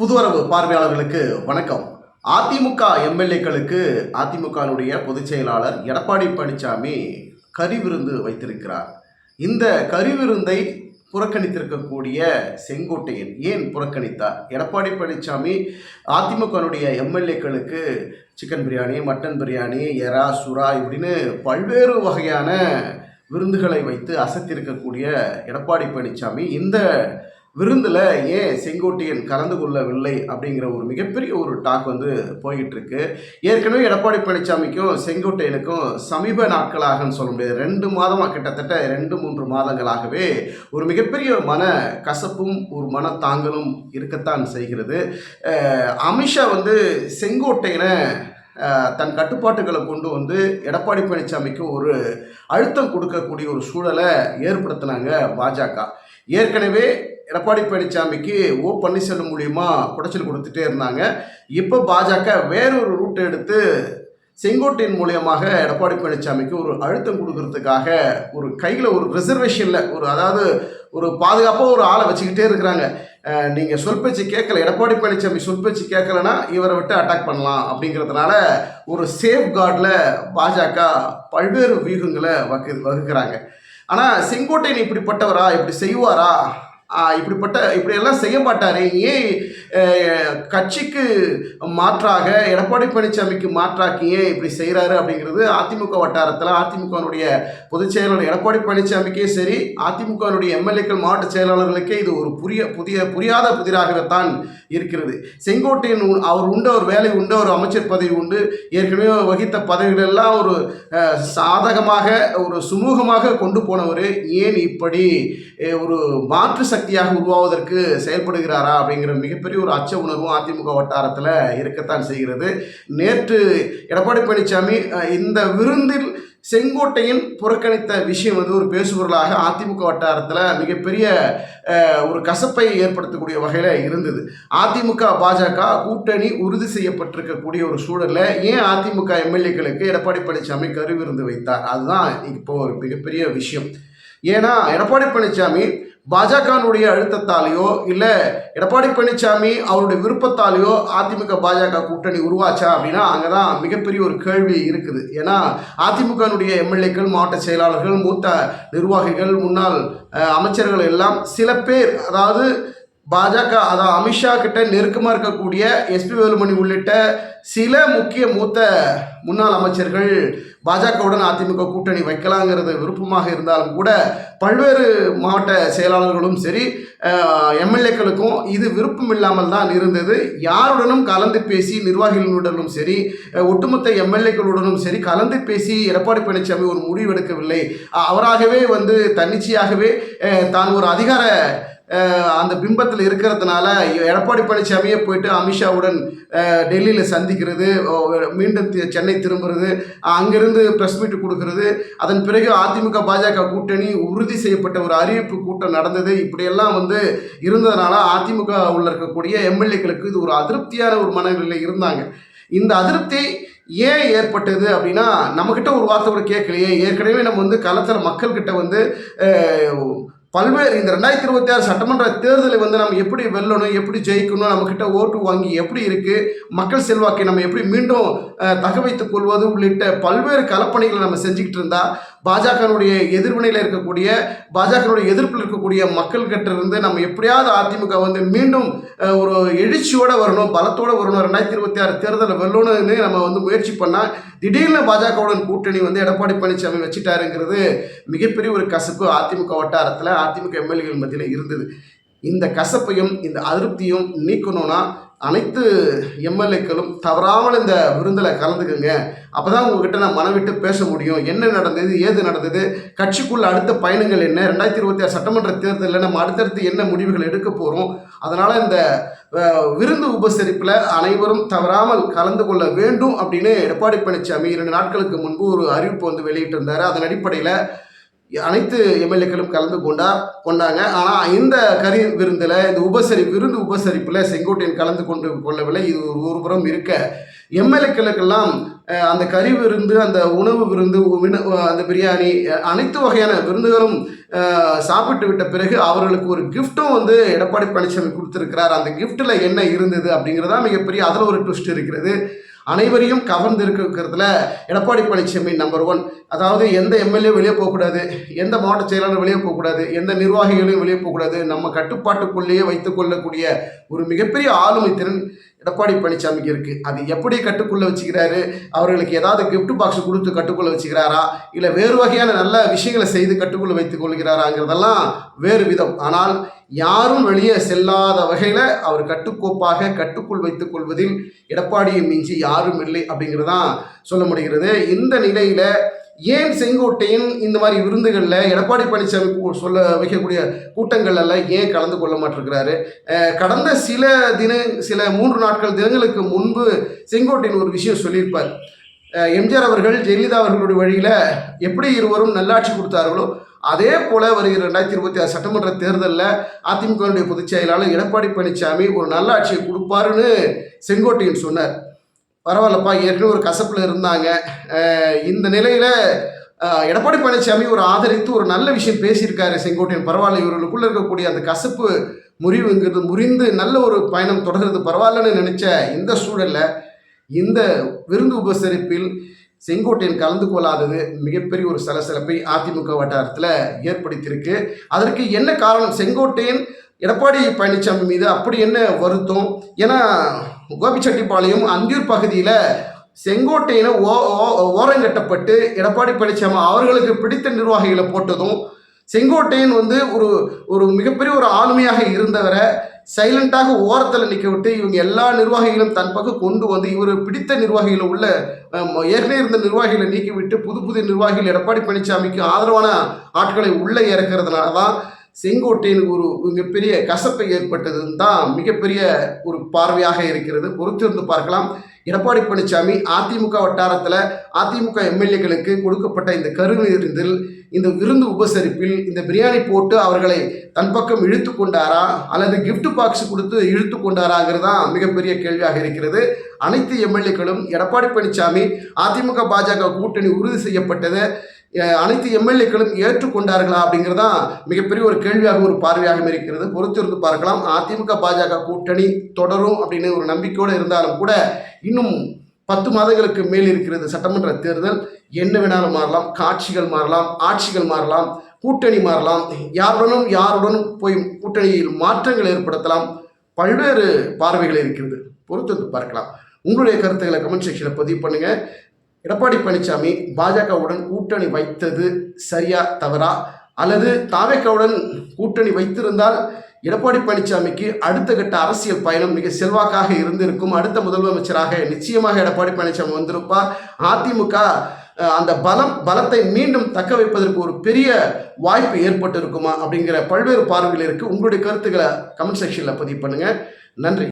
புதுவரவு பார்வையாளர்களுக்கு வணக்கம். அதிமுக எம்எல்ஏக்களுக்கு அதிமுகனுடைய பொதுச் செயலாளர் எடப்பாடி பழனிசாமி கறிவிருந்து வைத்திருக்கிறார். இந்த கறிவிருந்தை புறக்கணித்திருக்கக்கூடிய செங்கோட்டையன் ஏன் புறக்கணித்தார்? எடப்பாடி பழனிசாமி அதிமுகனுடைய எம்எல்ஏக்களுக்கு சிக்கன் பிரியாணி மட்டன் பிரியாணி எறா சுறா இப்படின்னு பல்வேறு வகையான விருந்துகளை வைத்து அசத்திருக்கக்கூடிய எடப்பாடி பழனிசாமி இந்த விருந்தில் ஏன் செங்கோட்டையன் கலந்து கொள்ளவில்லை அப்படிங்கிற ஒரு மிகப்பெரிய ஒரு டாக் வந்து போயிட்டுருக்கு. ஏற்கனவே எடப்பாடி பழனிசாமிக்கும் செங்கோட்டையனுக்கும் சமீப நாட்களாகன்னு சொல்ல முடியாது. ரெண்டு மாதமாக கிட்டத்தட்ட ரெண்டு மூன்று மாதங்களாகவே ஒரு மிகப்பெரிய மன கசப்பும் ஒரு மன தாங்கலும் இருக்கத்தான் செய்கிறது. அமித்ஷா வந்து செங்கோட்டையனை தன் கட்டுப்பாட்டுகளை கொண்டு வந்து எடப்பாடி பழனிசாமிக்கு ஒரு அழுத்தம் கொடுக்கக்கூடிய ஒரு சூழலை ஏற்படுத்தினாங்க பாஜக. ஏற்கனவே எடப்பாடி பழனிசாமிக்கு ஓ பன்னீர்செல்வம் மூலியமாக குடைச்சல் கொடுத்துட்டே இருந்தாங்க. இப்போ பாஜக வேறொரு ரூட் எடுத்து செங்கோட்டையின் மூலியமாக எடப்பாடி பழனிசாமிக்கு ஒரு அழுத்தம் கொடுக்கறதுக்காக ஒரு கையில் ஒரு ரிசர்வேஷனில் ஒரு அதாவது ஒரு பாதுகாப்பாக ஒரு ஆளை வச்சுக்கிட்டே இருக்கிறாங்க. நீங்கள் நீங்க சொல் பேச்சு கேட்கல எடப்பாடி பழனிசாமி சொல் பேச்சு கேட்கலன்னா இவரை விட்டு அட்டாக் பண்ணலாம் அப்படிங்கிறதுனால ஒரு சேஃப் கார்டில் பாஜக பல்வேறு வியூகங்களை வகு வகுக்கிறாங்க. ஆனால் செங்கோட்டையன் இப்படிப்பட்டவரா இப்படி செய்வாரா? இப்படிப்பட்ட இப்படியெல்லாம் செய்ய மாட்டார். ஏன் கட்சிக்கு மாற்றாக எடப்பாடி பழனிசாமிக்கு மாற்றாக்கு ஏன் இப்படி செய்கிறாரு அப்படிங்கிறது அதிமுக வட்டாரத்தில் அதிமுகனுடைய பொதுச் செயலாளர் எடப்பாடி பழனிசாமிக்கே சரி அதிமுகனுடைய எம்எல்ஏக்கள் மாவட்ட செயலாளர்களுக்கே இது ஒரு புரிய புதிய புரியாத புதிராகத்தான் இருக்கிறது. செங்கோட்டையன் அவர் உண்டு ஒரு வேலை உண்டு ஒரு அமைச்சர் பதவி உண்டு. ஏற்கனவே வகித்த பதவிகள் எல்லாம் ஒரு சாதகமாக ஒரு சுமூகமாக கொண்டு போனவர். ஏன் இப்படி ஒரு மாற்று சக்தியாக உருவாவதற்கு செயல்படுகிறாரா அப்படிங்கிற மிகப்பெரிய ஒரு அச்ச உணர்வும் அதிமுக வட்டாரத்தில் இருக்கத்தான் செய்கிறது. நேற்று எடப்பாடி பழனிசாமி இந்த விருந்தில் செங்கோட்டையின் புறக்கணித்த விஷயம் வந்து ஒரு பேசுபொருளாக அதிமுக வட்டாரத்தில் மிகப்பெரிய ஒரு கசப்பை ஏற்படுத்தக்கூடிய வகையில் இருந்தது. அதிமுக பாஜக கூட்டணி உறுதி செய்யப்பட்டிருக்கக்கூடிய ஒரு சூழலில் ஏன் அதிமுக எம்எல்ஏக்களுக்கு எடப்பாடி பழனிசாமி கருவிருந்து வைத்தார்? அதுதான் இப்போ ஒரு மிகப்பெரிய விஷயம். ஏன்னா எடப்பாடி பழனிசாமி பாஜகனுடைய அழுத்தத்தாலேயோ இல்லை எடப்பாடி பழனிசாமி அவருடைய விருப்பத்தாலேயோ அதிமுக பாஜக கூட்டணி உருவாச்சா அப்படின்னா அங்கே தான் மிகப்பெரிய ஒரு கேள்வி இருக்குது. ஏன்னா அதிமுகனுடைய எம்எல்ஏக்கள் மாவட்ட செயலாளர்கள் மூத்த நிர்வாகிகள் முன்னாள் அமைச்சர்கள் எல்லாம் சில பேர் அதாவது பாஜக அதாவது அமித்ஷா கிட்ட நெருக்கமாக இருக்கக்கூடிய எஸ்பி வேலுமணி உள்ளிட்ட சில முக்கிய மூத்த முன்னாள் அமைச்சர்கள் பாஜகவுடன் அதிமுக கூட்டணி வைக்கலாங்கிறது விருப்பமாக இருந்தாலும் கூட பல்வேறு மாவட்ட செயலாளர்களும் சரி எம்எல்ஏக்களுக்கும் இது விருப்பம் இல்லாமல் தான் இருந்தது. யாருடனும் கலந்து பேசி நிர்வாகிகளுடனும் சரி ஒட்டுமொத்த எம்எல்ஏக்களுடனும் சரி கலந்து பேசி எடப்பாடி பழனிசாமி ஒரு முடிவெடுக்கவில்லை அவராகவே வந்து தன்னிச்சையாகவே தான் ஒரு அதிகார அந்த பிம்பத்தில் இருக்கிறதுனால எடப்பாடி பழனிசாமியே போயிட்டு அமித்ஷாவுடன் டெல்லியில் சந்திக்கிறது மீண்டும் சென்னை திரும்புறது அங்கிருந்து ப்ரெஸ் மீட் கொடுக்கறது. அதன் பிறகு அதிமுக பாஜக கூட்டணி உறுதி செய்யப்பட்ட ஒரு அறிவிப்பு கூட்டம் நடந்தது. இப்படியெல்லாம் வந்து இருந்ததுனால அதிமுக உள்ள இருக்கக்கூடிய எம்எல்ஏக்களுக்கு இது ஒரு அதிருப்தியான ஒரு மனநிலையில் இருந்தாங்க. இந்த அதிருப்தி ஏன் ஏற்பட்டது அப்படின்னா நம்மக்கிட்ட ஒரு வார்த்தை கூட கேட்கலையே. ஏற்கனவே நம்ம வந்து களத்தில் மக்கள்கிட்ட வந்து பல்வேறு இந்த ரெண்டாயிரத்தி இருபத்தி ஆறு சட்டமன்ற தேர்தலை வந்து நம்ம எப்படி வெல்லணும் எப்படி ஜெயிக்கணும் நம்மக்கிட்ட ஓட்டு வாங்கி எப்படி இருக்குது மக்கள் செல்வாக்கை நம்ம எப்படி மீண்டும் அஹ், தக்க வைத்துக் கொள்வது உள்ளிட்ட பல்வேறு கலப்பணிகளை நம்ம செஞ்சுக்கிட்டு இருந்தால் பாஜகனுடைய எதிர்வினையில் இருக்கக்கூடிய பாஜகனுடைய எதிர்ப்பில் இருக்கக்கூடிய மக்கள்கிட்ட இருந்து நம்ம எப்படியாவது அதிமுக வந்து மீண்டும் ஒரு எழுச்சியோடு வரணும் பலத்தோடு வரணும் ரெண்டாயிரத்தி இருபத்தி ஆறு தேர்தலை வெல்லணும்னு நம்ம வந்து முயற்சி பண்ணால் திடீர்னு பாஜகவுடன் கூட்டணி வந்து எடப்பாடி பழனிசாமி வச்சுட்டாருங்கிறது மிகப்பெரிய ஒரு கசப்பு அதிமுக வட்டாரத்தில் அதிமுக எம்எல்ஏகள் மத்தியில் இருந்தது. இந்த கசப்பையும் இந்த அதிருப்தியும் நீக்கணும்னா அனைத்து எம்எல்ஏக்களும் தவறாமல் இந்த விருந்தில் கலந்துக்குங்க. அப்போ தான் உங்ககிட்ட நான் மனவிட்டு பேச முடியும். என்ன நடந்தது ஏது நடந்தது கட்சிக்குள்ள அடுத்த பயணங்கள் என்ன ரெண்டாயிரத்தி இருபத்தி ஆறு சட்டமன்ற தேர்தலில் நம்ம அடுத்தடுத்து என்ன முடிவுகள் எடுக்க போகிறோம் அதனால் இந்த விருந்து உபசரிப்பில் அனைவரும் தவறாமல் கலந்து கொள்ள வேண்டும் அப்படின்னு எடப்பாடி பழனிசாமி இரண்டு நாட்களுக்கு முன்பு ஒரு அறிவிப்பு வந்து வெளியிட்டிருந்தார். அதன் அடிப்படையில் அனைத்து எம்எல்ஏக்களும் கலந்து கொண்டா கொண்டாங்க. ஆனால் இந்த கரி விருந்தில் இந்த உபசரி விருந்து உபசரிப்பில் செங்கோட்டையன் கலந்து கொண்டு கொள்ளவில்லை. இது ஒரு ஒரு புறம் இருக்க. எம்எல்ஏக்களுக்கெல்லாம் அந்த கறி விருந்து அந்த உணவு விருந்து அந்த பிரியாணி அனைத்து வகையான விருந்துகளும் சாப்பிட்டு விட்ட பிறகு அவர்களுக்கு ஒரு கிஃப்ட்டும் வந்து எடப்பாடி பழனிசாமி கொடுத்துருக்கிறார். அந்த கிஃப்ட்டில் என்ன இருந்தது அப்படிங்கிறதா மிகப்பெரிய அதில் ஒரு ட்விஸ்ட் இருக்கிறது. அனைவரையும் கவர்ந்து இருக்கிறதுல எடப்பாடி பழனிசாமி நம்பர் ஒன் அதாவது எந்த எம்எல்ஏ வெளியே போகக்கூடாது எந்த மாவட்ட செயலாளர் வெளியே போகக்கூடாது எந்த நிர்வாகிகளையும் வெளியே போகக்கூடாது நம்ம கட்டுப்பாட்டுக்குள்ளேயே வைத்துக்கொள்ளக்கூடிய ஒரு மிகப்பெரிய ஆளுமை திறன் எடப்பாடி பழனிசாமிக்கு இருக்கு. அது எப்படி கட்டுக்குள்ள வச்சுக்கிறாரு? அவர்களுக்கு ஏதாவது கிஃப்ட் பாக்ஸ் கொடுத்து கட்டுக்குள்ள வச்சுக்கிறாரா? இல்லை வேறு வகையான நல்ல விஷயங்களை செய்து கட்டுக்குள்ள வைத்துக் கொள்கிறாராங்கிறதெல்லாம் வேறு விதம். ஆனால் யாரும் வெளியே செல்லாத வகையில் அவர் கட்டுக்கோப்பாக கட்டுக்குள் வைத்துக் கொள்வதில் எடப்பாடியை மிஞ்சி யாரும் இல்லை அப்படிங்கிறதான் சொல்ல முடிகிறது. இந்த நிலையில ஏன் செங்கோட்டையன் இந்த மாதிரி விருந்துகளில் எடப்பாடி பழனிசாமி சொல்ல வைக்கக்கூடிய கூட்டங்கள் எல்லாம் ஏன் கலந்து கொள்ள மாட்டிருக்கிறாரு? கடந்த சில தின சில மூன்று நாட்கள் தினங்களுக்கு முன்பு செங்கோட்டையன் ஒரு விஷயம் சொல்லியிருப்பார். எம்ஜிஆர் அவர்கள் ஜெயலலிதா அவர்களுடைய வழியில் எப்படி இருவரும் நல்லாட்சி கொடுத்தார்களோ அதே போல வருகிற ரெண்டாயிரத்தி இருபத்தி ஆறு சட்டமன்ற தேர்தலில் அதிமுகவுடைய பொதுச் செயலாளர் எடப்பாடி பழனிசாமி ஒரு நல்லாட்சியை கொடுப்பாருன்னு செங்கோட்டையன் சொன்னார். பரவாயில்லப்பா ஏற்கனவே ஒரு கசப்பில் இருந்தாங்க. இந்த நிலையில் எடப்பாடி பழனிசாமி ஒரு ஆதரித்து ஒரு நல்ல விஷயம் பேசியிருக்காரு செங்கோட்டையன். பரவாயில்ல இவர்களுக்குள்ளே இருக்கக்கூடிய அந்த கசப்பு முறிவுங்கிறது முறிந்து நல்ல ஒரு பயணம் தொடர்கிறது. பரவாயில்லன்னு நினச்ச இந்த சூழல்ல இந்த விருந்து உபசரிப்பில் செங்கோட்டையன் கலந்து கொள்ளாதது மிகப்பெரிய ஒரு சலசலப்பை அதிமுக வட்டாரத்தில் ஏற்படுத்தியிருக்கு. அதற்கு என்ன காரணம்? செங்கோட்டையன் எடப்பாடி பழனிசாமி மீது அப்படி என்ன வருத்தம்? ஏன்னா கோபிச்செட்டிப்பாளையம் அந்தியூர் பகுதியில் செங்கோட்டையனை ஓ ஓ- ஓரங்கட்டப்பட்டு எடப்பாடி பழனிசாமி அவர்களுக்கு பிடித்த நிர்வாகிகளை போட்டதும் செங்கோட்டையன் வந்து ஒரு ஒரு மிகப்பெரிய ஒரு ஆளுமையாக இருந்தவரை சைலண்டாக ஓரத்தில் நிற்க விட்டு இவங்க எல்லா நிர்வாகிகளும் தன் பக்கம் கொண்டு வந்து இவர் பிடித்த நிர்வாகிகளை உள்ள ஏற்கனவே இருந்த நிர்வாகிகளை நீக்கிவிட்டு புது புது நிர்வாகிகள் எடப்பாடி பழனிசாமிக்கு ஆதரவான ஆட்களை உள்ளே இறக்கிறதுனால தான் செங்கோட்டையின் ஒரு மிகப்பெரிய கசப்பை ஏற்பட்டதுன்னு தான் மிகப்பெரிய ஒரு பார்வையாக இருக்கிறது. பொறுத்திருந்து பார்க்கலாம். எடப்பாடி பழனிசாமி அதிமுக வட்டாரத்தில் அதிமுக எம்எல்ஏக்களுக்கு கொடுக்கப்பட்ட இந்த கருவிருந்தில் இந்த விருந்து உபசரிப்பில் இந்த பிரியாணி போட்டு அவர்களை தன் பக்கம் இழுத்து கொண்டாரா? அல்லது கிஃப்ட் பாக்ஸ் கொடுத்து இழுத்து கொண்டாராங்கிறது தான் மிகப்பெரிய கேள்வியாக இருக்கிறது. அனைத்து எம்எல்ஏக்களும் எடப்பாடி பழனிசாமி அதிமுக பாஜக கூட்டணி உறுதி செய்யப்பட்டது. அனைத்து எம்எல்ஏக்களும் ஏற்றுக்கொண்டார்களா அப்படிங்கிறது தான் மிகப்பெரிய ஒரு கேள்வியாக ஒரு பார்வையாக இருக்கிறது. பொறுத்திருந்து பார்க்கலாம். அதிமுக பாஜக கூட்டணி தொடரும் அப்படின்னு ஒரு நம்பிக்கையோடு இருந்தாலும் கூட இன்னும் பத்து மாதங்களுக்கு மேல் இருக்கிறது சட்டமன்ற தேர்தல். என்ன வேணாலும் மாறலாம். காட்சிகள் மாறலாம் ஆட்சிகள் மாறலாம் கூட்டணி மாறலாம். யாருடனும் யாருடனும் போய் கூட்டணியில் மாற்றங்கள் ஏற்படுத்தலாம். பல்வேறு பார்வைகள் இருக்கிறது. பொறுத்து பார்க்கலாம். உங்களுடைய கருத்துக்களை கமெண்ட் செக்ஷனில் பதிவு பண்ணுங்கள் எடப்பாடி பழனிசாமி பாஜகவுடன் கூட்டணி வைத்தது சரியா தவறா? அல்லது தாவேக்காவுடன் கூட்டணி வைத்திருந்தால் எடப்பாடி பழனிசாமிக்கு அடுத்த கட்ட அரசியல் பயணம் மிக செல்வாக்காக இருந்திருக்கும். அடுத்த முதலமைச்சராக நிச்சயமாக எடப்பாடி பழனிசாமி வந்திருப்பார். அதிமுக அந்த பலம் பலத்தை மீண்டும் தக்க வைப்பதற்கு ஒரு பெரிய வாய்ப்பு ஏற்பட்டு இருக்குமா அப்படிங்கிற பல்வேறு பார்வைகள் இருக்கு. உங்களுடைய கருத்துக்களை கமெண்ட் செக்ஷனில் பதிவு பண்ணுங்க. நன்றி.